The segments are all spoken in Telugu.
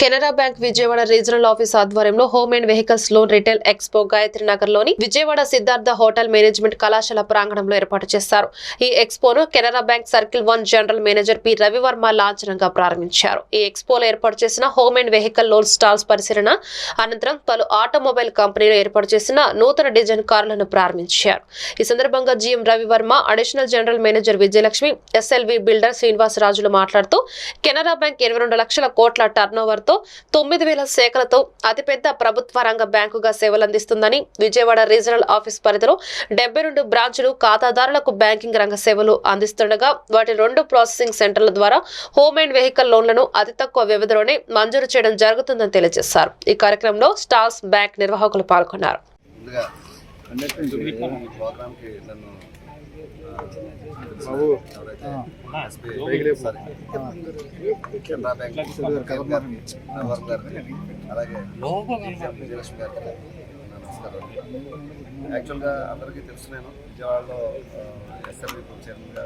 Canara bank Vijayawada regional office ఆధ్వర్యంలో home and vehicles loan retail expo Gayatri నగర్లోని విజయవాడ సిద్ధార్థ హోటల్ మేనేజ్మెంట్ కళాశాల ప్రాంగణంలో ఏర్పాటు చేశారు. ఈ ఎక్స్పోను Canara bank circle one general manager P. Ravivarma లాంఛనంగా ప్రారంభించారు. ఈ ఎక్స్పోలో ఏర్పాటు చేసిన home and vehicle loan stalls పరిశీలన అనంతరం పలు ఆటోమొబైల్ కంపెనీలు ఏర్పాటు చేసిన నూతన డిజైన్ కార్లను ప్రారంభించారు. ఈ సందర్భంగా GM Ravivarma additional general manager Vijayalakshmi SLV builder Srinivasarajulu మాట్లాడుతూ కెనరా బ్యాంక్ ఇరవై రెండు లక్షల కోట్ల టర్నోవర్ తో తొమ్మిది వేల శాఖలతో అతిపెద్ద ప్రభుత్వ రంగ బ్యాంకుగా సేవలందిస్తుందని విజయవాడ రీజనల్ ఆఫీస్ పరిధిలో డెబ్బై రెండు బ్రాంచులు ఖాతాదారులకు బ్యాంకింగ్ రంగ సేవలు అందిస్తుండగా వాటి రెండు ప్రాసెసింగ్ సెంటర్ల ద్వారా హోమ్ అండ్ వెహికల్ లోన్లను అతి తక్కువ వ్యవధిలోనే మంజూరు చేయడం జరుగుతుందని తెలియజేశారు. ఈ కార్యక్రమంలో స్టార్స్ బ్యాంక్ నిర్వాహకులు పాల్గొన్నారు. కెనరా బ్యాంక్. గారికి, అలాగే విజయలక్ష్మి గారికి నా నమస్కారం. యాక్చువల్గా అందరికీ తెలుసు నేను విజయవాడలో ఎస్ఎల్వి చైర్మన్గా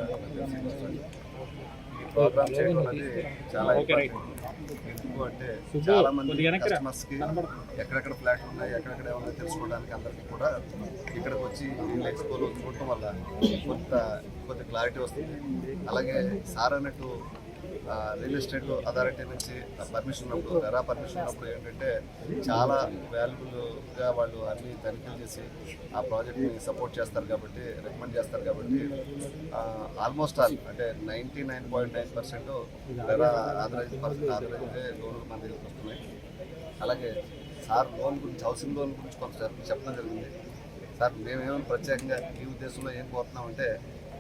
ప్రోగ్రామ్ చేయడం అనేది చాలా ఎందుకు అంటే చాలా మంది కస్టమర్స్కి ఎక్కడెక్కడ ఫ్లాట్లు ఉన్నాయి ఎక్కడెక్కడ ఏమన్నా తెలుసుకోవడానికి అందరికీ కూడా ఇక్కడికి వచ్చి ఇల్లు ఎక్స్పోలో చూడటం వల్ల కొంత కొంత క్లారిటీ వస్తుంది. అలాగే సార్ అన్నట్టు రియల్ ఎస్టేట్ అథారిటీ నుంచి పర్మిషన్ ఉన్నప్పుడు ఎరా పర్మిషన్ ఉన్నప్పుడు ఏంటంటే చాలా వాల్యుబుల్గా వాళ్ళు అన్ని తనిఖీలు చేసి ఆ ప్రాజెక్ట్ని సపోర్ట్ చేస్తారు కాబట్టి రికమెండ్ చేస్తారు కాబట్టి ఆల్మోస్ట్ ఆల్ అంటే ninety nine point nine percent RERA authorize percent authorize లోన్లు మన దగ్గరికి వస్తున్నాయి. అలాగే సార్ లోన్ గురించి హౌసింగ్ లోన్ గురించి కొంత చెప్పడం జరిగింది. సార్ మేమేమైనా ప్రత్యేకంగా ఈ ఉద్దేశంలో ఏం కోరుతున్నామంటే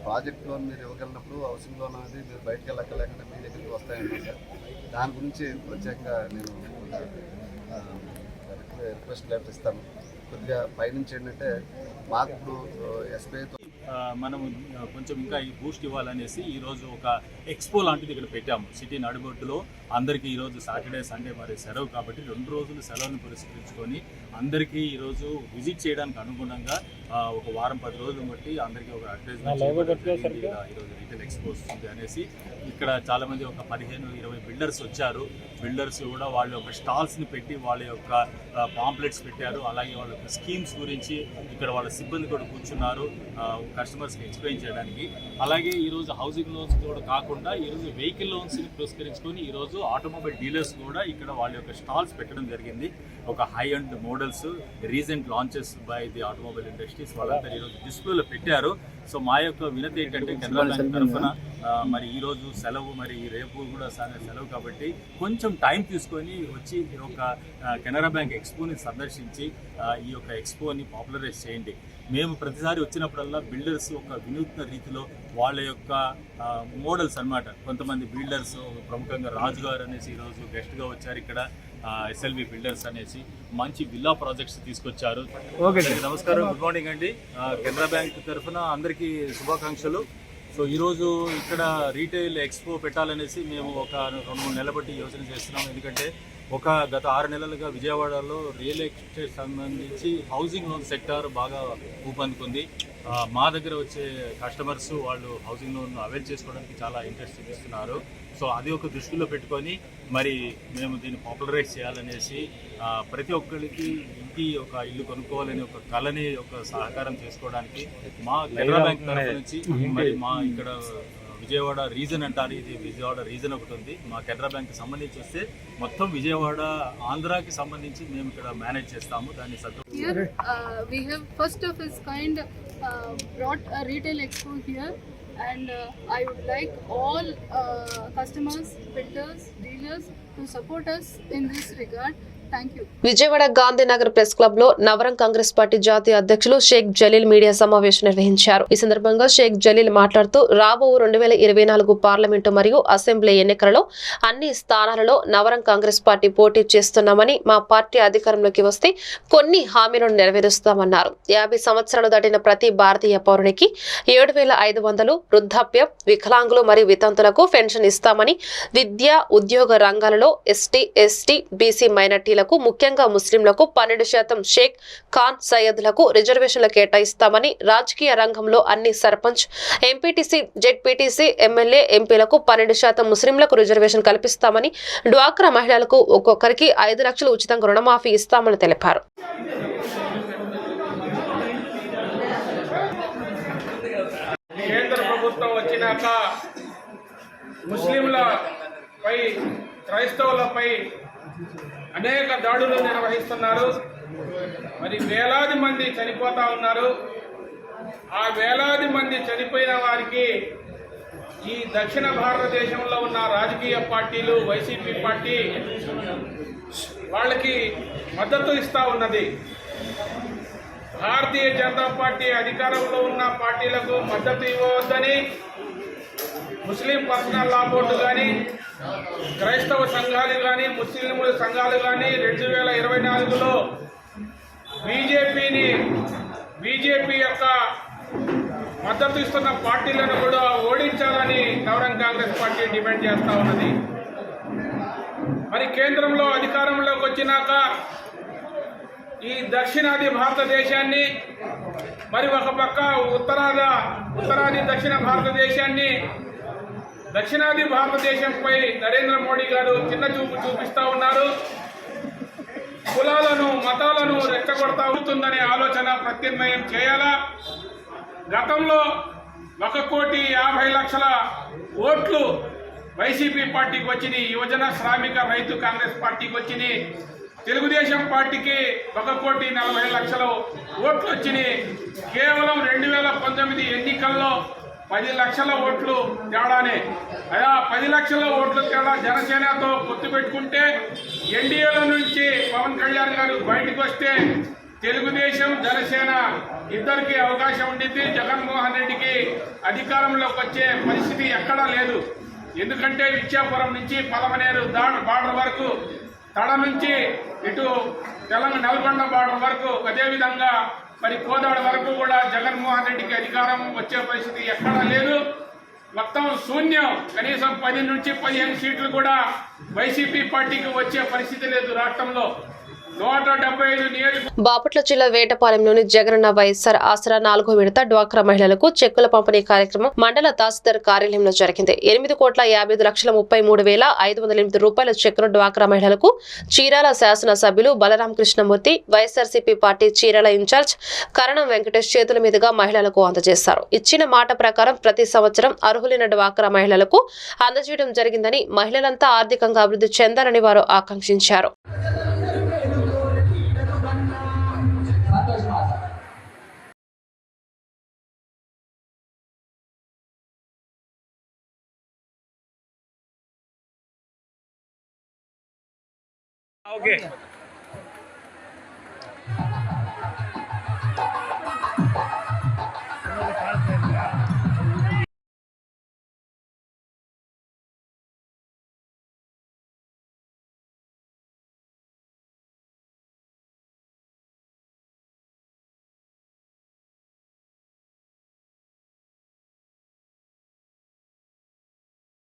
ప్రాజెక్ట్ లోన్ మీరు ఇవ్వగలిగినప్పుడు హౌసింగ్ లోన్ అనేది మీరు బయటకు వెళ్ళక్కర్లేకుండా మీ దగ్గరికి వస్తాయండి సార్ దాని గురించి ప్రత్యేకంగా నేను రిక్వెస్ట్ లెటర్ ఇస్తాను. కొద్దిగా పైనుంచి ఏంటంటే మాకు ఇప్పుడు ఎస్బీఐతో మనం మనము కొంచెం ఇంకా ఈ బూస్ట్ ఇవ్వాలనేసి ఈరోజు ఒక ఎక్స్పో లాంటిది ఇక్కడ పెట్టాము. సిటీ నడుబొడ్డులో. అందరికీ ఈరోజు సాటర్డే సండే మరి సెలవు కాబట్టి రెండు రోజులు సెలవుని పురస్కరించుకొని అందరికీ ఈరోజు విజిట్ చేయడానికి అనుగుణంగా ఒక వారం పది రోజులు బట్టి అందరికీ ఒక అడ్వర్టైజ్మెంట్ ఈరోజు రీటైల్ ఎక్స్పో వస్తుంది అనేసి ఇక్కడ చాలా మంది ఒక పదిహేను ఇరవై బిల్డర్స్ వచ్చారు. బిల్డర్స్ కూడా వాళ్ళ యొక్క స్టాల్స్ని పెట్టి వాళ్ళ యొక్క పాంప్లెట్స్ పెట్టారు. అలాగే వాళ్ళ యొక్క స్కీమ్స్ గురించి ఇక్కడ వాళ్ళ సిబ్బంది కూడా కూర్చున్నారు కస్టమర్స్కి ఎక్స్ప్లెయిన్ చేయడానికి. అలాగే ఈరోజు హౌసింగ్ లోన్స్ కూడా కాకుండా ఈరోజు వెహికల్ లోన్స్ని పురస్కరించుకొని ఈరోజు ఆటోమొబైల్ డీలర్స్ కూడా ఇక్కడ వాళ్ళ యొక్క స్టాల్స్ పెట్టడం జరిగింది. ఒక high end models recent launches by the automobile industries వాళ్ళంతా ఈరోజు డిస్ప్లేలో పెట్టారు. సో మా యొక్క వినతి ఏంటంటే కెనరా బ్యాంక్ తరఫున మరి ఈ రోజు సెలవు మరి రేపు కూడా సెలవు కాబట్టి కొంచెం టైం తీసుకొని వచ్చి ఈ యొక్క కెనరా బ్యాంక్ ఎక్స్పోని సందర్శించి ఈ యొక్క ఎక్స్పోని పాపులరైజ్ చేయండి. మేము ప్రతిసారి వచ్చినప్పుడల్లా బిల్డర్స్ ఒక వినూత్న రీతిలో వాళ్ళ యొక్క మోడల్స్ అన్నమాట. కొంతమంది బిల్డర్స్ ప్రముఖంగా రాజు గారు అనేసి ఈరోజు గెస్ట్గా వచ్చారు ఇక్కడ ఎస్ఎల్వి బిల్డర్స్ అనేసి మంచి విల్లా ప్రాజెక్ట్స్ తీసుకొచ్చారు. ఓకే నమస్కారం గుడ్ మార్నింగ్ అండి. కెనరా బ్యాంక్ తరఫున అందరికీ శుభాకాంక్షలు. సో ఈరోజు ఇక్కడ రీటైల్ ఎక్స్పో పెట్టాలనేసి మేము ఒక రెండు మూడు నెలల బట్టి యోచన చేస్తున్నాం. ఎందుకంటే ఒక గత ఆరు నెలలుగా విజయవాడలో రియల్ ఎస్టేట్ సంబంధించి హౌసింగ్ లోన్ సెక్టార్ బాగా ఊపందుకుంది. మా దగ్గర వచ్చే కస్టమర్స్ వాళ్ళు హౌసింగ్ లోన్ అవైల్ చేసుకోవడానికి చాలా ఇంట్రెస్ట్ చూపిస్తున్నారు. సో అది ఒక దృష్టిలో పెట్టుకొని మరి మేము దీన్ని పాపులరైజ్ చేయాలనేసి ప్రతి ఒక్కరికి ఇంటి ఒక ఇల్లు కొనుక్కోవాలని ఒక కళని ఒక సహకారం చేసుకోవడానికి మా కెనరా బ్యాంక్ తరఫు నుంచి మరి మా ఇక్కడ విజయవాడ రీజన్ అంటారు. ఇది విజయవాడ రీజన్ ఒకటి ఉంది. మా కెనరా బ్యాంక్కి సంబంధించి వస్తే మొత్తం విజయవాడ ఆంధ్రాకి సంబంధించి మేము ఇక్కడ మేనేజ్ చేస్తాము. దాన్ని సద్దు first of its kind retail expo here and I would like all customers builders dealers to support us in this regard Vijayawada Gandhinagar press క్లబ్లో నవరం కాంగ్రెస్ పార్టీ జాతీయ అధ్యక్షులు షేక్ జలీల్ మీడియా సమావేశం నిర్వహించారు. ఈ సందర్భంగా షేక్ జలీల్ మాట్లాడుతూ రాబో రెండు వేల ఇరవై నాలుగు పార్లమెంటు మరియు అసెంబ్లీ ఎన్నికలలో అన్ని స్థానాలలో నవరం కాంగ్రెస్ పార్టీ పోటీ చేస్తున్నామని మా పార్టీ అధికారంలోకి వస్తే కొన్ని హామీలను నెరవేరుస్తామన్నారు. యాభై సంవత్సరాలు దాటిన ప్రతి భారతీయ పౌరునికి ఏడు వేల ఐదు వందలు వృద్ధాప్యం వికలాంగులు మరియు వితంతులకు పెన్షన్ ఇస్తామని విద్య ఉద్యోగ రంగాలలో ఎస్టీ ఎస్టీ బీసీ మైనార్టీల మైనారిటీలకు ముఖ్యంగా ముస్లింలకు పన్నెండు శాతం షేక్ ఖాన్ సయ్యద్లకు రిజర్వేషన్లు కేటాయిస్తామని రాజకీయ రంగంలో అన్ని సర్పంచ్ ఎంపీటీసీ జెడ్పీటీసీ ఎమ్మెల్యే ఎంపీలకు పన్నెండు శాతం ముస్లింలకు రిజర్వేషన్ కల్పిస్తామని డ్వాక్రా మహిళలకు ఒక్కొక్కరికి ఐదు లక్షలు ఉచితంగా రుణమాఫీ ఇస్తామని తెలిపారు. కేంద్ర ప్రభుత్వం వచ్చినాక ముస్లింలపై క్రైస్తవులపై అనేక దాడులు నిర్వహిస్తున్నారు. మరి వేలాది మంది చనిపోతా ఉన్నారు. ఆ వేలాది మంది చనిపోయిన వారికి ఈ దక్షిణ భారతదేశంలో ఉన్న రాజకీయ పార్టీలు వైసీపీ పార్టీ వాళ్ళకి మద్దతు ఇస్తూ ఉన్నది. భారతీయ జనతా పార్టీ అధికారంలో ఉన్న పార్టీలకు మద్దతు ఇవ్వవద్దని ముస్లిం పర్సనల్ లా బోర్డు కానీ క్రైస్తవ సంఘాలు కానీ ముస్లింల సంఘాలు కానీ రెండు వేల ఇరవై నాలుగులో బీజేపీని బీజేపీ యొక్క మద్దతు ఇస్తున్న పార్టీలను కూడా ఓడించాలని గౌరవం కాంగ్రెస్ పార్టీ డిమాండ్ చేస్తూ ఉన్నది. మరి కేంద్రంలో అధికారంలోకి వచ్చినాక ఈ దక్షిణాది భారతదేశాన్ని మరి ఒక పక్క ఉత్తరాద ఉత్తరాది దక్షిణ భారతదేశాన్ని దక్షిణాది భారతదేశంపై నరేంద్ర మోడీ గారు చిన్న చూపు చూపిస్తా ఉన్నారు. కులాలను మతాలను రెచ్చగొడతా ఉంటుందనే ఆలోచన ప్రత్యామ్నాయం చేయాలా? గతంలో ఒక కోటి యాభై లక్షల ఓట్లు వైసీపీ పార్టీకి వచ్చినాయి యువజన శ్రామిక రైతు కాంగ్రెస్ పార్టీకి వచ్చింది తెలుగుదేశం పార్టీకి ఒక కోటి నలభై లక్షల ఓట్లు వచ్చినాయి. కేవలం రెండు వేల పంతొమ్మిది ఎన్నికల్లో పది లక్షల ఓట్లు తేడానే. అయా పది లక్షల ఓట్లు తేడా జనసేనతో పొత్తు పెట్టుకుంటే ఎన్డీఏలో నుంచి పవన్ కళ్యాణ్ గారు బయటకు వస్తే తెలుగుదేశం జనసేన ఇద్దరికి అవకాశం ఉండింది జగన్మోహన్ రెడ్డికి అధికారంలోకి వచ్చే పరిస్థితి ఎక్కడా లేదు. ఎందుకంటే విద్యాపురం నుంచి పలమనేరు దాడు బార్డర్ వరకు తడ నుంచి ఇటు తెలంగాణ నల్గొండ బార్డర్ వరకు అదేవిధంగా మరి కోదాడు వరకు కూడా జగన్మోహన్ రెడ్డికి అధికారం వచ్చే పరిస్థితి ఎక్కడా లేదు. మొత్తం శూన్యం. కనీసం పది నుంచి పదిహేను సీట్లు కూడా వైసీపీ పార్టీకి వచ్చే పరిస్థితి లేదు రాష్ట్రంలో. బాపట్ల జిల్లా వేటపాలెంలోని జగనన్న వైఎస్ఆర్ ఆసరా నాలుగో విడత డ్వాక్రా మహిళలకు చెక్కుల పంపిణీ కార్యక్రమం మండల తహసీల్దార్ కార్యాలయంలో జరిగింది. ఎనిమిది కోట్ల యాభై ఐదు లక్షల ముప్పై మూడు వేల ఐదు వందల ఎనిమిది రూపాయల చెక్కును డ్వాక్రా మహిళలకు చీరాల శాసన సభ్యులు Balaram Krishnamurthy YSRCP party Chirala incharge Karanam Venkatesh చేతుల మీదుగా మహిళలకు అందజేశారు. ఇచ్చిన మాట ప్రకారం ప్రతి సంవత్సరం అర్హులైన డ్వాక్రా మహిళలకు అందజేయడం జరిగిందని మహిళలంతా ఆర్థికంగా అభివృద్ధి చెందాలని వారు ఆకాంక్షించారు.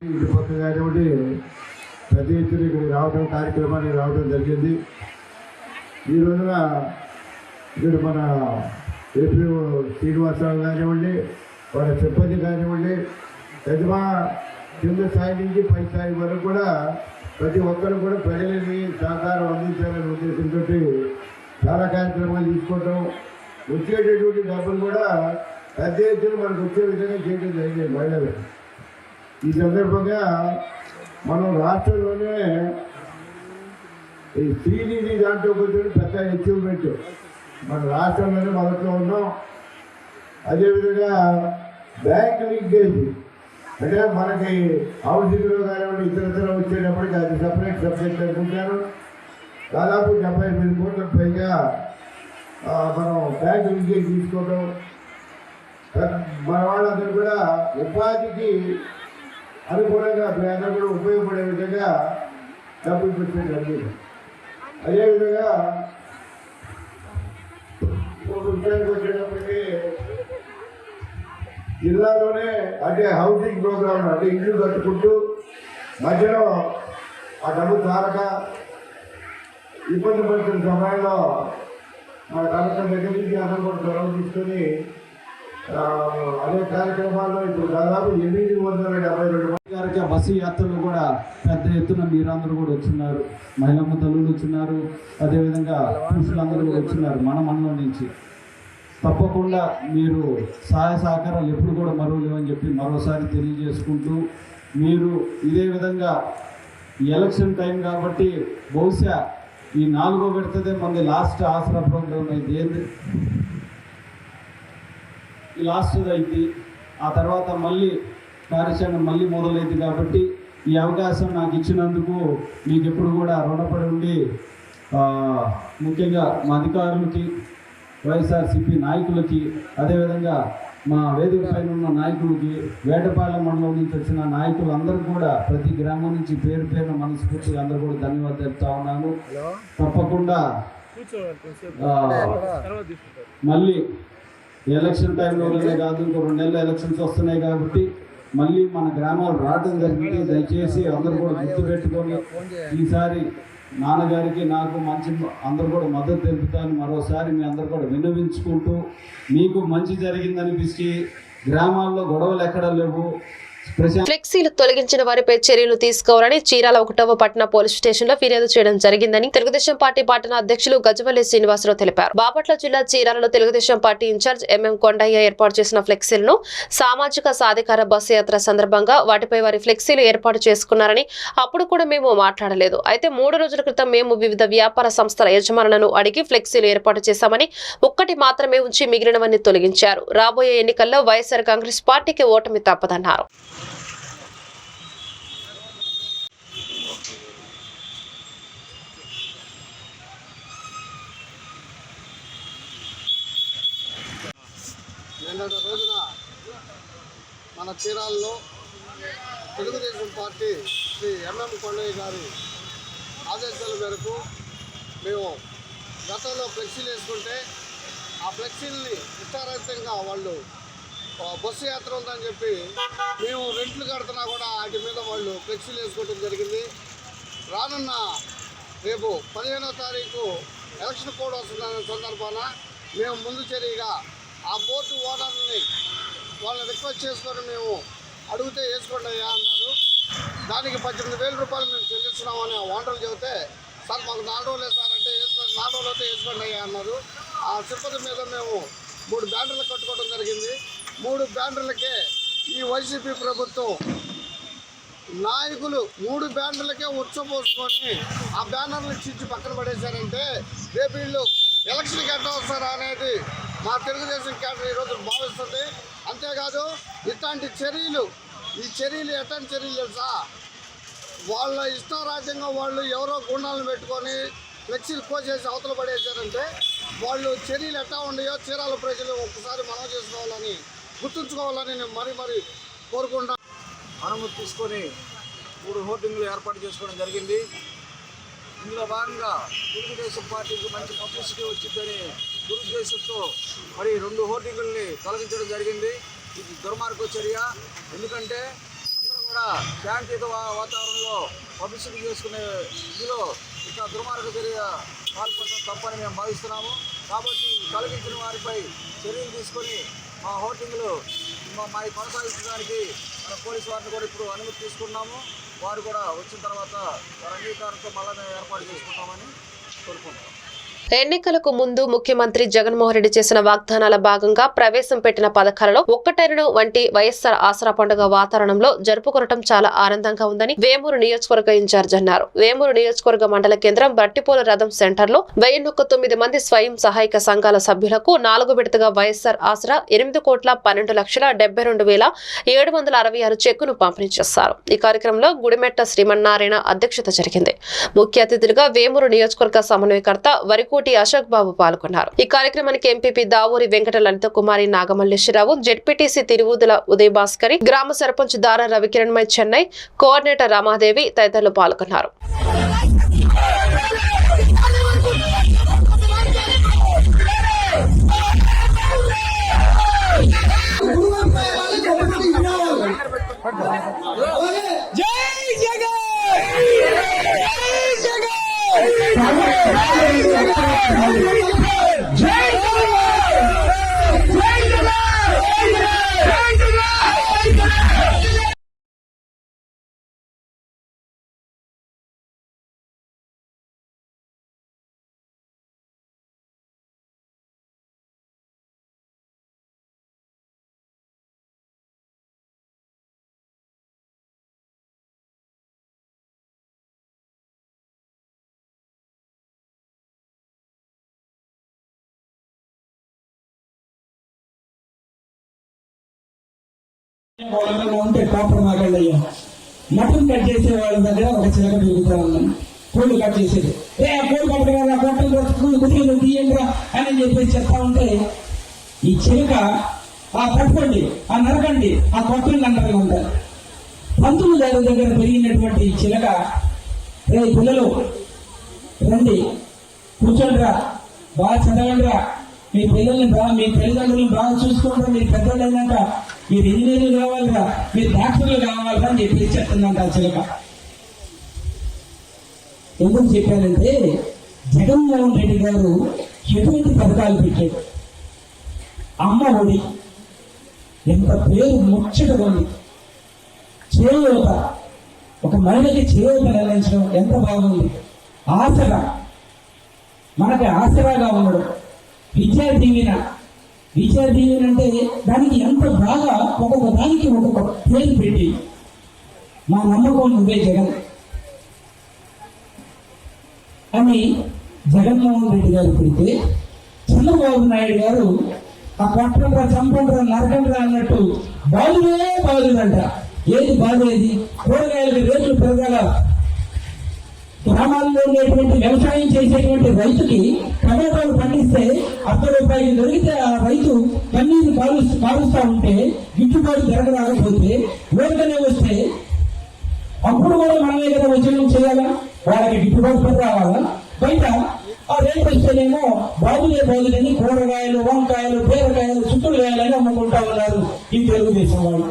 ఇటు పక్క కానివ్వండి పెద్ద ఎత్తున ఇక్కడ రావడం కార్యక్రమానికి రావడం జరిగింది. ఈ రోజున ఇక్కడ మన ఏపీ శ్రీనివాసరావు కానివ్వండి వాళ్ళ సిబ్బంది కానివ్వండి యజమా కింద స్థాయి నుంచి పై స్థాయి వరకు కూడా ప్రతి ఒక్కరు కూడా ప్రజలకి సహకారం అందించాలనే ఉద్దేశంతో చాలా కార్యక్రమాలు తీసుకోవటం వచ్చేటటువంటి డబ్బులు కూడా పెద్ద ఎత్తున మనకు వచ్చే విధంగా చేయడం జరిగింది మహిళలు ఈ సందర్భంగా మనం రాష్ట్రంలోనే ఈ శ్రీనిధి దాంట్లో కూర్చొని పెద్ద అచీవ్మెంట్ మన రాష్ట్రంలోనే మొదట్లో ఉన్నాం. అదేవిధంగా బ్యాంక్ లింకేజ్ అంటే మనకి హౌసింగ్లో కానివ్వండి ఇతర ఇతర వచ్చేటప్పటికి అది సపరేట్ సబ్జెక్ట్ అనుకుంటాను. దాదాపు డెబ్బై ఎనిమిది కోట్లకు పైగా మనం బ్యాంక్ లింకేజ్ తీసుకోవడం మన వాళ్ళందరూ కూడా ఉపాధికి అనుకూలంగా అందరూ కూడా ఉపయోగపడే విధంగా డబ్బులు పెట్టడం జరిగింది. అదేవిధంగా విషయానికి వచ్చేటప్పటికి జిల్లాలోనే అంటే హౌసింగ్ ప్రోగ్రామ్ అంటే ఇల్లు కట్టుకుంటూ మధ్యలో ఆ డబ్బు తారక ఇబ్బంది పడుతున్న సమయంలో మా కలెక్టర్ దగ్గర నుంచి అందరూ కూడా చొరవ తీసుకొని అనేక అదే కార్యక్రమాల్లో ఇప్పుడు దాదాపు ఎనిమిది వందల డెబ్బై రెండు మంది గారికి బస్సు యాత్రలు కూడా పెద్ద ఎత్తున మీరందరూ కూడా వచ్చిన్నారు మహిళమ్మ తల్లులు వచ్చినారు. అదేవిధంగా పురుషులందరూ కూడా వచ్చినారు మన మనలో నుంచి. తప్పకుండా మీరు సహాయ సహకారాలు ఎప్పుడు కూడా మరవలేవని చెప్పి మరోసారి తెలియజేసుకుంటూ మీరు ఇదే విధంగా ఎలక్షన్ టైం కాబట్టి బహుశా ఈ నాలుగో పెడితే మంది లాస్ట్ ఆసరా ప్రోగ్రామ్ అయితే ఏంది? ఈ లాస్ట్ అయింది ఆ తర్వాత మళ్ళీ కార్యాచరణ మళ్ళీ మొదలైంది కాబట్టి ఈ అవకాశం నాకు ఇచ్చినందుకు మీకు ఎప్పుడు కూడా రుణపడి ఉండి ముఖ్యంగా మా అధికారులకి వైఎస్ఆర్సీపీ నాయకులకి అదేవిధంగా మా వేదిక పైన ఉన్న నాయకులకి వేటపాలెం మండలం నుంచి వచ్చిన నాయకులు అందరూ కూడా ప్రతి గ్రామం నుంచి పేరు పేరున మనస్ఫూర్తిగా అందరూ కూడా ధన్యవాదాలు చెప్తా ఉన్నాను. తప్పకుండా మళ్ళీ ఎలక్షన్ టైంలోనే కాదు ఇంకో రెండు నెలలు ఎలక్షన్స్ వస్తున్నాయి కాబట్టి మళ్ళీ మన గ్రామాలు రావడం జరిగింది. దయచేసి అందరూ కూడా గుర్తుపెట్టుకొని ఈసారి నాన్నగారికి నాకు మంచి అందరూ కూడా మద్దతు తెలుపుతాను. మరోసారి మీ అందరూ కూడా విన్నవించుకుంటూ మీకు మంచి జరిగిందనిపించి గ్రామాల్లో గొడవలు ఎక్కడ లేవు. ఫ్లెక్సీలు తొలగించిన వారిపై చర్యలు తీసుకోవాలని చీరాల ఒకటవ పట్టణ పోలీస్ స్టేషన్లో ఫిర్యాదు చేయడం జరిగిందని తెలుగుదేశం పార్టీ పట్టణ అధ్యక్షులు గజవల్లి శ్రీనివాసరావు తెలిపారు. బాపట్ల జిల్లా చీరాలలో Telugu Desam party incharge MM Kondaiah ఏర్పాటు చేసిన ఫ్లెక్సీలను సామాజిక సాధికార బస్సు యాత్ర సందర్భంగా వాటిపై వారి ఫ్లెక్సీలు ఏర్పాటు చేసుకున్నారని అప్పుడు కూడా మేము మాట్లాడలేదు. అయితే మూడు రోజుల క్రితం మేము వివిధ వ్యాపార సంస్థల యజమానులను అడిగి ఫ్లెక్సీలు ఏర్పాటు చేశామని ఒక్కటి మాత్రమే ఉంచి మిగిలినవన్నీ తొలగించారు. రాబోయే ఎన్నికల్లో వైఎస్ఆర్ కాంగ్రెస్ పార్టీకి ఓటమి తప్పదన్నారు నిన్నటి రోజున మన తీరాల్లో తెలుగుదేశం పార్టీ శ్రీ ఎంఎం కొండయ్య గారి ఆదేశాల మేరకు మేము గతంలో ఫ్లెక్సీలు వేసుకుంటే ఆ ఫ్లెక్సీలని ఇష్టారహితంగా వాళ్ళు బస్సు యాత్ర ఉందని చెప్పి మేము రెంట్లు కడుతున్నా కూడా వాటి మీద వాళ్ళు ఫ్లెక్సీలు వేసుకోవడం జరిగింది. రానున్న రేపు పదిహేనో తారీఖు ఎలక్షన్ కోడ్ వస్తున్న సందర్భాన మేము ముందు చర్యగా ఆ బోర్డు ఓనర్ని వాళ్ళని రిక్వెస్ట్ చేసుకొని మేము అడిగితే వేసుకోండి అయ్యా అన్నారు. దానికి పద్దెనిమిది వేల రూపాయలు మేము చెల్లిస్తున్నామని ఆ ఓనర్లు చెబితే సార్ మాకు నాలుగు రోజులు సార్ అంటే వేసుకోండి నాలుగు రోజులు అయితే వేసుకోండి అయ్యా అన్నారు. ఆ తిరుపతి మీద మేము మూడు బ్యానర్లు కట్టుకోవడం జరిగింది. మూడు బ్యానర్లకే ఈ వైసీపీ ప్రభుత్వం నాయకులు మూడు బ్యానర్లకే ఉచ్చపోసుకొని ఆ బ్యానర్లు చిచ్చి పక్కన పడేశారంటే రేపు వీళ్ళు ఎలక్షన్కి ఎట్లా వస్తారా? అనేది మా తెలుగుదేశం క్యాడర్ ఈరోజు భావిస్తుంది. అంతేకాదు ఇట్లాంటి చర్యలు ఈ చర్యలు ఎట్లాంటి చర్యలు తెలుసా? వాళ్ళ ఇష్టారాజ్యంగా వాళ్ళు ఎవరో గుండాలను పెట్టుకొని ఫ్లెక్సీలు కోసేసి అవతల పడేశారంటే వాళ్ళు చర్యలు ఎట్లా ఉన్నాయో చీరాల ప్రజలు ఒక్కసారి మనం చేసుకోవాలని గుర్తుంచుకోవాలని నేను మరీ మరీ కోరుకుంటా. అనుమతి తీసుకొని మూడు హోర్డింగ్లు ఏర్పాటు చేసుకోవడం జరిగింది. ఇందులో భాగంగా తెలుగుదేశం పార్టీకి మంచి పబ్లిసిటీ వచ్చిందని దురుద్దేశంతో మరి రెండు హోర్డింగుల్ని తొలగించడం జరిగింది. ఇది దుర్మార్గ చర్య. ఎందుకంటే అందరూ కూడా శాంతియుత వాతావరణంలో పబ్లిసిటీ చేసుకునే ఇదిలో ఇట్లా దుర్మార్గ చర్య పాల్పడటం తప్పని మేము భావిస్తున్నాము. కాబట్టి తొలగించిన వారిపై చర్యలు తీసుకొని మా హోర్డింగ్లు మా మా కొనసాగించడానికి మన పోలీసు వారిని కూడా ఇప్పుడు అనుమతి తీసుకున్నాము. వారు కూడా వచ్చిన తర్వాత వారి అంగీకారంతో మళ్ళీ ఏర్పాటు చేసుకుంటామని కోరుకుంటున్నాం. ఎన్నికలకు ముందు ముఖ్యమంత్రి జగన్మోహన్ రెడ్డి చేసిన వాగ్దానాల భాగంగా ప్రవేశం పెట్టిన పథకాలలో ఒక్కటైనను వంటి వైఎస్ఆర్ ఆసరా పండుగ వాతావరణంలో జరుపుకోవటం చాలా ఆనందంగా ఉందని వేమూరు నియోజకవర్గ ఇన్ఛార్జ్ అన్నారు. వేమూరు నియోజకవర్గ మండల కేంద్రం బట్టిపోల రథం సెంటర్లో వెయ్యి తొమ్మిది మంది స్వయం సహాయక సంఘాల సభ్యులకు నాలుగు విడతగా వైఎస్ఆర్ ఆసరా ఎనిమిది కోట్ల పన్నెండు లక్షల డెబ్బై రెండు వేల ఏడు వందల అరవై ఆరు చెక్కును పంపిణీ చేస్తారు ఈ కార్యక్రమంలో గుడిమెట్ట శ్రీమన్నారాయణ అధ్యక్షత జరిగింది. ముఖ్య అతిథులుగా వేమూరు నియోజకవర్గ సమన్వయకర్త వరికోటి అశోక్ బాబు పాల్గొన్నారు. ఈ కార్యక్రమానికి ఎంపీపీ దావూరి వెంకట లలిత కుమారి నాగమల్లేశ్వరరావు జెడ్పీటీసీ తిరువుదుల ఉదయ్ భాస్కరి గ్రామ సర్పంచ్ దార రవికిరణ్మై చెన్నై కోఆర్డినేటర్ రామాదేవి తదితరులు పాల్గొన్నారు. జై হবে ఉంటే పాపం మాకండయ్యా మటన్ కట్ చేసే వాళ్ళ దగ్గర ఒక చిలక దిగుతా ఉన్నాను. కోళ్ళు కట్ చేసేది. ఏ ఆ కోళ్ళు కదా కోటలు కొట్టుకుని కుదిరి తీయండిరా అని చెప్పేసి చెప్తా ఉంటే ఈ చిలక ఆ పట్టుకోండి ఆ నరకండి ఆ కొట్టలు అంటారు ఉంటారు. పంతులు గారి దగ్గర పెరిగినటువంటి ఈ చిలక రే పిల్లలు రండి కూర్చోండిరా బాగా చదవండిరా మీ పిల్లల్ని బాగా మీ తల్లిదండ్రులను బాగా చూసుకోండి మీరు పెద్దలు అయినాక మీరు ఇంజనీర్లు కావాలిరా మీరు డాక్టర్లు కావాలిరా అని చెప్పి చెప్తున్నాను ఆ చిలక. ఎందుకు చెప్పారంటే జగన్మోహన్ రెడ్డి గారు ఎటువంటి పథకాలు పెట్టాడు అమ్మ ఒడి ఎంత పేరు ముచ్చటగా ఉంది. చేయూత ఒక మహిళకి చేయూత నిర్ణయించడం ఎంత బాగుంది. ఆసరా మనకి ఆసరాగా ఉండడం. విద్యా దీవెన విద్యా దీవెన అంటే దానికి ఎంత బాగా ఒక్కొక్క దానికి ఒక్కొక్క పేరు పెట్టి మా నమ్మకం నువ్వే జగన్. అని జగన్మోహన్ రెడ్డి గారు పెడితే చంద్రబాబు నాయుడు గారు ఆ కొట్టండ్రా చంపండ్రా నరకండ్రా అన్నట్టు బాధులే బాధులంట ఏది బాగలేదు కూరగాయలకి రేట్లు పెరగాల? గ్రామాల్లో ఉండేటువంటి వ్యవసాయం చేసేటువంటి రైతుకి టమాటాలు పండిస్తే అర్ధ రూపాయలు దొరికితే ఆ రైతు కన్నీరు పాలు కాలుస్తా ఉంటే గిట్టుబాటు జరగరాకపోతే ఓటనే వస్తే అప్పుడు కూడా మనమే కదా ఉద్యోగం చేయాలా? వాళ్ళకి గిట్టుబాటు పని రావాలా? బయట ఆ రేపు వస్తేనేమో బాదులే బాదులని కూరగాయలు వంకాయలు బీరకాయలు చుట్టుకాయలు అని అమ్ముకుంటా ఉన్నారు ఈ తెలుగుదేశం వాళ్ళు.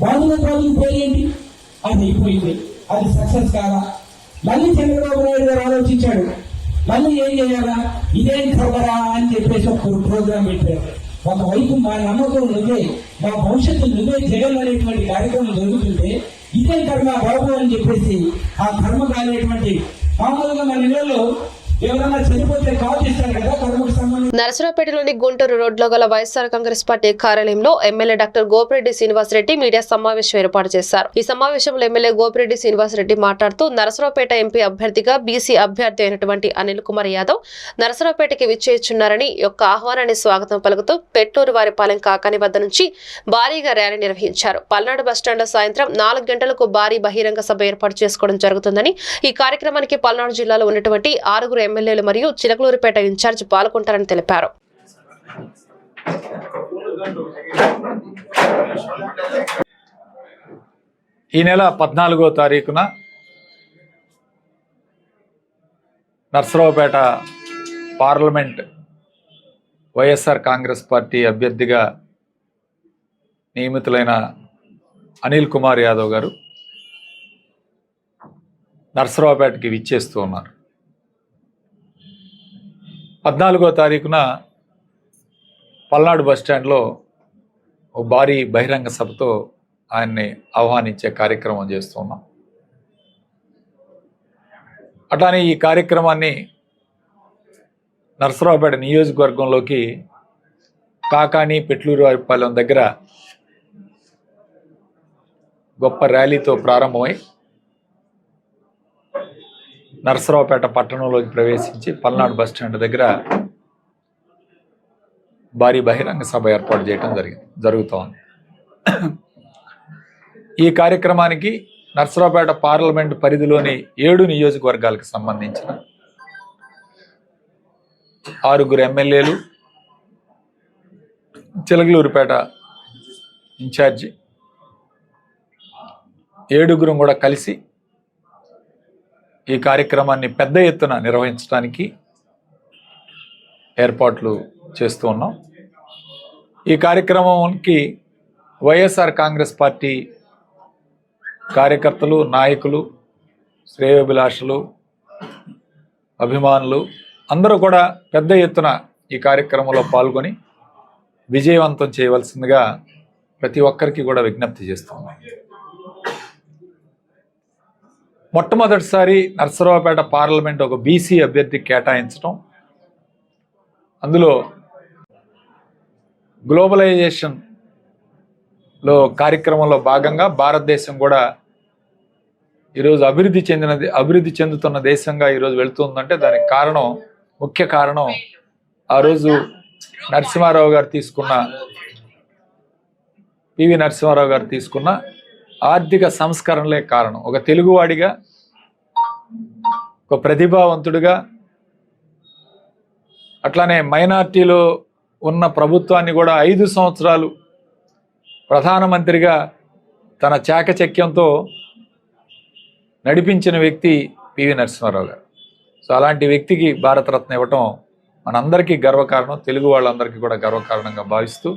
బాధుల బాదులు పేరు ఏంటి అది అయిపోయింది. అది సక్సెస్ కాదా? మళ్ళీ చంద్రబాబు నాయుడు గారు ఆలోచించాడు. మళ్ళీ ఏం చేయాలా? ఇదేం ఖబరా అని చెప్పేసి ఒక ప్రోగ్రాం పెట్టారు. ఒకవైపు మా నమ్మకం నువ్వే మా భవిష్యత్తు నువ్వే జగన్ అనేటువంటి కార్యక్రమం జరుగుతుంటే ఇదే కర్మ బాబు అని చెప్పేసి ఆ కర్మ కానిటువంటి మామూలుగా మన ఇళ్ళలో నరసరావుపేటలోని గుంటూరు రోడ్లో గల వైఎస్ఆర్ కాంగ్రెస్ పార్టీ కార్యాలయంలో MLA doctor Gopireddy Srinivasareddy media సమావేశం ఏర్పాటు చేశారు. ఈ సమావేశంలో ఎమ్మెల్యే గోపిరెడ్డి శ్రీనివాసరెడ్డి మాట్లాడుతూ నరసరావుపేట ఎంపీ అభ్యర్థిగా బీసీ అభ్యర్థి అయినటువంటి అనిల్ కుమార్ యాదవ్ నరసరావుపేటకి విచ్చేస్తున్నారని యొక్క ఆహ్వానాన్ని స్వాగతం పలుకుతూ పెట్లూరు వారిపాలెం కాకాని వద్ద నుంచి భారీగా ర్యాలీ నిర్వహించారు. పల్నాడు బస్టాండ్ సాయంత్రం నాలుగు గంటలకు భారీ బహిరంగ సభ ఏర్పాటు చేసుకోవడం జరుగుతుందని ఈ కార్యక్రమానికి పల్నాడు జిల్లాలో ఉన్నటువంటి ఆరుగురు ఎమ్మెల్యేలు మరియు చిలకలూరిపేట ఇన్ఛార్జ్ పాల్గొంటారని తెలిపారు. ఈ నెల పద్నాలుగో తారీఖున Narasaraopet parliament YSR Congress party అభ్యర్థిగా నియమితులైన అనిల్ కుమార్ యాదవ్ గారు నర్సరావుపేటకి విచ్చేస్తూ ఉన్నారు. పద్నాలుగో తారీఖున పల్నాడు బస్టాండ్లో ఓ భారీ బహిరంగ సభతో ఆయన్ని ఆహ్వానించే కార్యక్రమం చేస్తున్నాం అట్లానే ఈ కార్యక్రమాన్ని నరసరావుపేట నియోజకవర్గంలోకి కాకాని పెట్లూరు వారిపాలెం దగ్గర గొప్ప ర్యాలీతో ప్రారంభమై నరసరావుపేట పట్టణంలోకి ప్రవేశించి పల్నాడు బస్టాండ్ దగ్గర భారీ బహిరంగ సభ ఏర్పాటు చేయడం జరిగింది జరుగుతోంది ఈ కార్యక్రమానికి నర్సరావుపేట పార్లమెంట్ పరిధిలోని ఏడు నియోజకవర్గాలకు సంబంధించిన ఆరుగురు ఎమ్మెల్యేలు చిలగలూరుపేట ఇన్ఛార్జి ఏడుగురం కూడా కలిసి ఈ కార్యక్రమాన్ని పెద్ద ఎత్తున నిర్వహించడానికి ఏర్పాట్లు చేస్తూ ఉన్నాం. ఈ కార్యక్రమానికి వైఎస్ఆర్ కాంగ్రెస్ పార్టీ కార్యకర్తలు నాయకులు శ్రేయోభిలాషులు అభిమానులు అందరూ కూడా పెద్ద ఎత్తున ఈ కార్యక్రమంలో పాల్గొని విజయవంతం చేయవలసిందిగా ప్రతి ఒక్కరికి కూడా విజ్ఞప్తి చేస్తున్నాం మొట్టమొదటిసారి నర్సరావుపేట పార్లమెంట్ ఒక బీసీ అభ్యర్థికి కేటాయించడం. అందులో గ్లోబలైజేషన్లో కార్యక్రమంలో భాగంగా భారతదేశం కూడా ఈరోజు అభివృద్ధి చెందిన అభివృద్ధి చెందుతున్న దేశంగా ఈరోజు వెళుతుందంటే దానికి కారణం ముఖ్య కారణం ఆ రోజు నరసింహారావు గారు తీసుకున్న పివి నరసింహారావు గారు తీసుకున్న ఆర్థిక సంస్కరణలే కారణం. ఒక తెలుగువాడిగా ఒక ప్రతిభావంతుడిగా అట్లానే మైనార్టీలో ఉన్న ప్రభుత్వాన్ని కూడా ఐదు సంవత్సరాలు ప్రధానమంత్రిగా తన చాకచక్యంతో నడిపించిన వ్యక్తి పివి నరసింహారావు గారు. సో అలాంటి వ్యక్తికి భారతరత్న ఇవ్వటం మనందరికీ గర్వకారణం తెలుగు వాళ్ళందరికీ కూడా గర్వకారణంగా భావిస్తూ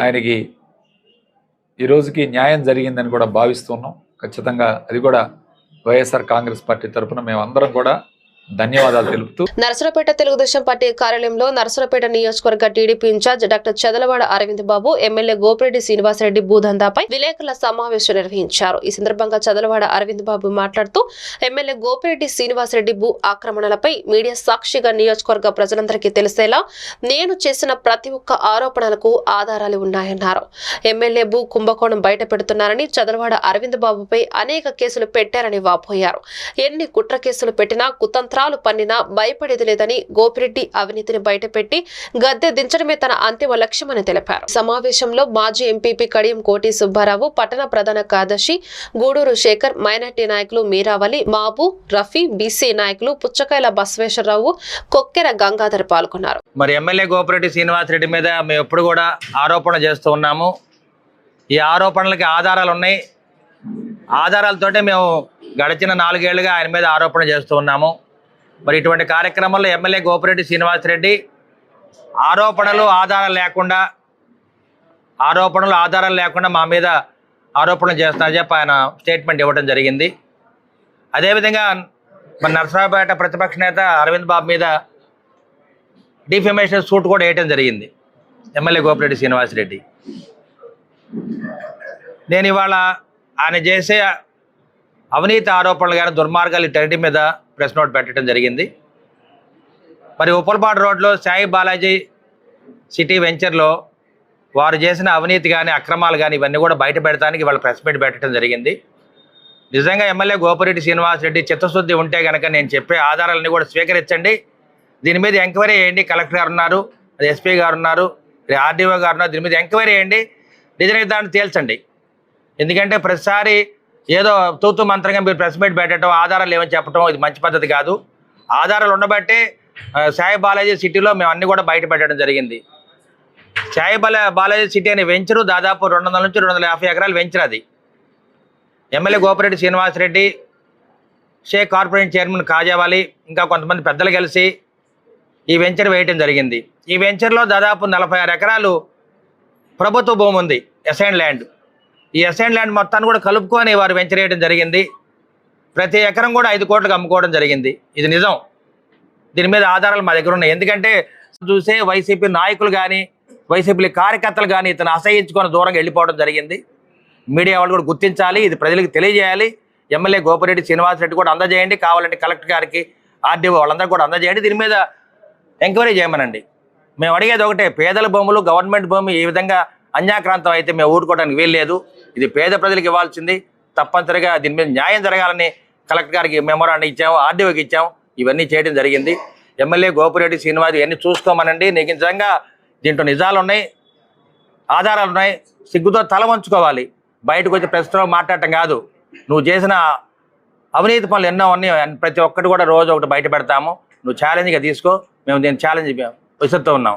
ఆయనకి ఈ రోజుకి న్యాయం జరిగిందని కూడా భావిస్తున్నాం ఖచ్చితంగా అది కూడా వైఎస్ఆర్ కాంగ్రెస్ పార్టీ తరఫున మేమందరం కూడా ధన్యవాదాలు తెలుపుతూ నరసరపేట తెలుగుదేశం పార్టీ కార్యాలయంలో నరసరపేట నియోజకవర్గ TDP incharge doctor Chadalavada Aravind Babu MLA Gopireddy Srinivasareddy భూదందాపై విలేకరుల సమావేశం నిర్వహించారు. ఈ సందర్భంగా చదలవాడ అరవింద్ బాబు మాట్లాడుతూ ఎమ్మెల్యే గోపిరెడ్డి శ్రీనివాసరెడ్డి భూ ఆక్రమణలపై మీడియా సాక్షిగా నియోజకవర్గ ప్రజలందరికీ తెలిసేలా నేను చేసిన ప్రతి ఒక్క ఆరోపణలకు ఆధారాలు ఉన్నాయన్నారు. ఎమ్మెల్యే భూ కుంభకోణం బయట పెడుతున్నారని చదలవాడ అరవింద్ బాబుపై అనేక కేసులు పెట్టారని వాపోయారు. ఎన్ని కుట్ర కేసులు పెట్టినా కుతంత్రాలు పన్నినా భయపడేది లేదని గోపిరెడ్డి అవినీతిని బయటపెట్టి గద్దె దించడమే తన అంతిమ లక్ష్యమని తెలిపారు. సమావేశంలో మాజీ ఎంపీపీ కడియం కోటి సుబ్బారావు పట్టణ ప్రధాన కార్యదర్శి గూడూరు శేఖర్ మైనార్టీ నాయకులు మీరావలి మాబు రఫీ బీసీ నాయకులు పుచ్చకాయల బసవేశ్వరరావు కొక్కెర గంగాధర్ పాల్గొన్నారు. మరి ఎమ్మెల్యే గోపిరెడ్డి శ్రీనివాసరెడ్డి మీద మేము ఎప్పుడు కూడా ఆరోపణ చేస్తూ ఉన్నాము. ఈ ఆరోపణలకి ఆధారాలు ఉన్నాయి. ఆధారాలతోటే మేము గడిచిన నాలుగేళ్ళుగా ఆయన మీద ఆరోపణ చేస్తూ ఉన్నాము. మరి ఇటువంటి కార్యక్రమంలో ఎమ్మెల్యే గోపిరెడ్డి శ్రీనివాసరెడ్డి ఆరోపణలు ఆధారాలు లేకుండా ఆరోపణలు ఆధారాలు లేకుండా మా మీద ఆరోపణలు చేస్తున్నారని చెప్పి ఆయన స్టేట్మెంట్ ఇవ్వడం జరిగింది. అదేవిధంగా మన నరసరావుపేట ప్రతిపక్ష నేత అరవింద్ బాబు మీద డిఫెమేషన్ సూట్ కూడా వేయటం జరిగింది ఎమ్మెల్యే గోపిరెడ్డి శ్రీనివాసరెడ్డి. నేను ఇవాళ ఆయన చేసే అవినీతి ఆరోపణలు కానీ దుర్మార్గాలు ఇటన్నిటి మీద ప్రెస్ నోట్ పెట్టడం జరిగింది. మరి ఉప్పల్పాడు రోడ్లో సాయి బాలాజీ సిటీ వెంచర్లో వారు చేసిన అవినీతి కానీ అక్రమాలు కానీ ఇవన్నీ కూడా బయట పెడతానికి వాళ్ళ ప్రెస్ మీట్ పెట్టడం జరిగింది. నిజంగా ఎమ్మెల్యే గోపిరెడ్డి శ్రీనివాసరెడ్డి చిత్తశుద్ధి ఉంటే కనుక నేను చెప్పే ఆధారాలన్నీ కూడా స్వీకరించండి. దీని మీద ఎంక్వైరీ చేయండి. కలెక్టర్ గారు ఉన్నారు అది ఎస్పీ గారు ఉన్నారు ఆర్డీఓ గారు ఉన్నారు దీని మీద ఎంక్వైరీ చేయండి. నిజ నిర్ధారణ తేల్చండి. ఎందుకంటే ప్రతిసారి ఏదో తూతు మంత్రంగా మీరు ప్రెస్ మీట్ పెట్టడం ఆధారాలు ఏమని చెప్పడం ఇది మంచి పద్ధతి కాదు. ఆధారాలు ఉండబట్టే సాయి బాలాజీ సిటీలో మేము అన్ని కూడా బయట పెట్టడం జరిగింది. సాయి బాలా బాలాజీ సిటీ అనే వెంచరు దాదాపు రెండు వందల నుంచి రెండు వందల యాభై ఎకరాలు వెంచర్ అది. MLA Gopireddy Srinivasareddy Sheikh corporation chairman Kajavali ఇంకా కొంతమంది పెద్దలు కలిసి ఈ వెంచర్ వేయటం జరిగింది. ఈ వెంచర్లో దాదాపు నలభై ఆరు ఎకరాలు ప్రభుత్వ భూమి ఉంది ఎసైన్ ల్యాండ్. ఈ అసైన్ ల్యాండ్ మొత్తాన్ని కూడా కలుపుకొని వారు వెంచర్ వేయడం జరిగింది. ప్రతి ఎకరం కూడా ఐదు కోట్లకు అమ్ముకోవడం జరిగింది. ఇది నిజం. దీని మీద ఆధారాలు మా దగ్గర ఉన్నాయి. ఎందుకంటే చూసే వైసీపీ నాయకులు కానీ వైసీపీ కార్యకర్తలు కానీ ఇతను అసహించుకొని దూరంగా వెళ్ళిపోవడం జరిగింది. మీడియా వాళ్ళు కూడా గుర్తించాలి. ఇది ప్రజలకు తెలియజేయాలి. ఎమ్మెల్యే గోపిరెడ్డి శ్రీనివాసరెడ్డి కూడా అందజేయండి. కావాలంటే కలెక్టర్ గారికి ఆర్డీఓ వాళ్ళందరూ కూడా అందజేయండి. దీని మీద ఎంక్వైరీ చేయమనండి. మేము అడిగేది ఒకటే పేదల భూములు గవర్నమెంట్ భూమి ఈ విధంగా అన్యాక్రాంతం అయితే మేము ఊరుకోవడానికి వీల్లేదు. ఇది పేద ప్రజలకు ఇవ్వాల్సింది. తప్పనిసరిగా దీని మీద న్యాయం జరగాలని కలెక్టర్ గారికి మెమోరాండం ఇచ్చాము ఆర్డీఓకి ఇచ్చాము. ఇవన్నీ చేయడం జరిగింది. ఎమ్మెల్యే గోపిరెడ్డి శ్రీనివాస్ ఇవన్నీ చూసుకోమనండి. నీకు నిజంగా దీంట్లో నిజాలు ఉన్నాయి ఆధారాలు ఉన్నాయి సిగ్గుతో తల వంచుకోవాలి. బయటకు వచ్చి ప్రస్తుతం మాట్లాడటం కాదు. నువ్వు చేసిన అవినీతి పనులు ఎన్నో ఉన్నాయి. ప్రతి ఒక్కటి కూడా రోజు ఒకటి బయట పెడతాము. నువ్వు ఛాలెంజ్గా తీసుకో. మేము దీన్ని ఛాలెంజ్ విసురుతూ ఉన్నాం.